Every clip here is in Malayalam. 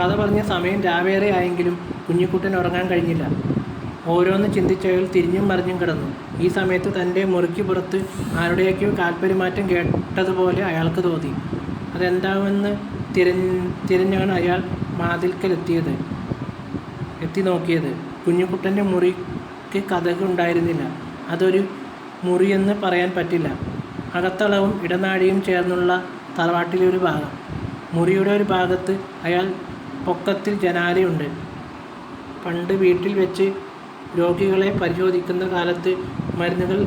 കഥ പറഞ്ഞ സമയം രാവേറെ ആയെങ്കിലും കുഞ്ഞിക്കുട്ടൻ ഉറങ്ങാൻ കഴിഞ്ഞില്ല. ഓരോന്ന് ചിന്തിച്ചയാൾ തിരിഞ്ഞും മറിഞ്ഞും കിടന്നു. ഈ സമയത്ത് തന്റെ മുറിക്ക് പുറത്ത് ആരുടെയൊക്കെയോ കാൽപരിമാറ്റം കേട്ടതുപോലെ അയാൾക്ക് തോന്നി. അതെന്താമെന്ന് തിരഞ്ഞ് തിരിഞ്ഞാണ് അയാൾ വാതിൽക്കലെത്തിയത് എത്തി നോക്കിയത്. കുഞ്ഞിക്കുട്ടന്റെ മുറിക്ക് കഥകൾ ഉണ്ടായിരുന്നില്ല. അതൊരു മുറിയെന്ന് പറയാൻ പറ്റില്ല. അകത്തളവും ഇടനാഴിയും ചേർന്നുള്ള തറവാട്ടിലെ ഒരു ഭാഗം. മുറിയുടെ ഒരു ഭാഗത്ത് അയാൾ പൊക്കത്തിൽ ജനാലയുണ്ട്. പണ്ട് വീട്ടിൽ വെച്ച് രോഗികളെ പരിശോധിക്കുന്ന കാലത്ത് മരുന്നുകൾ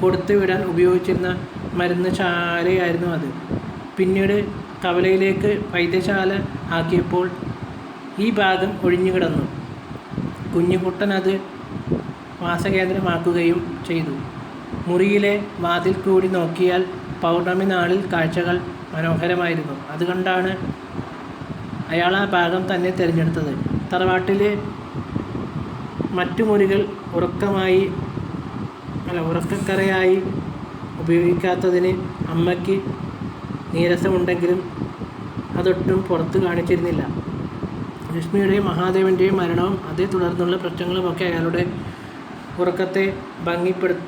കൊടുത്തു വിടാൻ ഉപയോഗിച്ചിരുന്ന മരുന്ന് ശാലയായിരുന്നു അത്. പിന്നീട് കവലയിലേക്ക് വൈദ്യശാല ആക്കിയപ്പോൾ ഈ ഭാഗം ഒഴിഞ്ഞു കിടന്നു. കുഞ്ഞുകുട്ടൻ അത് വാസകേന്ദ്രമാക്കുകയും ചെയ്തു. മുറിയിലെ വാതിൽ കൂടി നോക്കിയാൽ പൗർണമി നാളിൽ കാഴ്ചകൾ മനോഹരമായിരുന്നു. അതുകൊണ്ടാണ് അയാൾ ആ ഭാഗം തന്നെ തിരഞ്ഞെടുത്തത്. തറവാട്ടിലെ മറ്റു മുറികൾ ഉറക്കമായി അല്ല ഉറക്കക്കറയായി ഉപയോഗിക്കാത്തതിന് അമ്മയ്ക്ക് നീരസമുണ്ടെങ്കിലും അതൊട്ടും പുറത്ത് കാണിച്ചിരുന്നില്ല. ലക്ഷ്മിയുടെയും മഹാദേവന്റെയും മരണവും അതേ തുടർന്നുള്ള പ്രശ്നങ്ങളുമൊക്കെ അയാളുടെ ഉറക്കത്തെ ഭംഗിപ്പെടുത്തി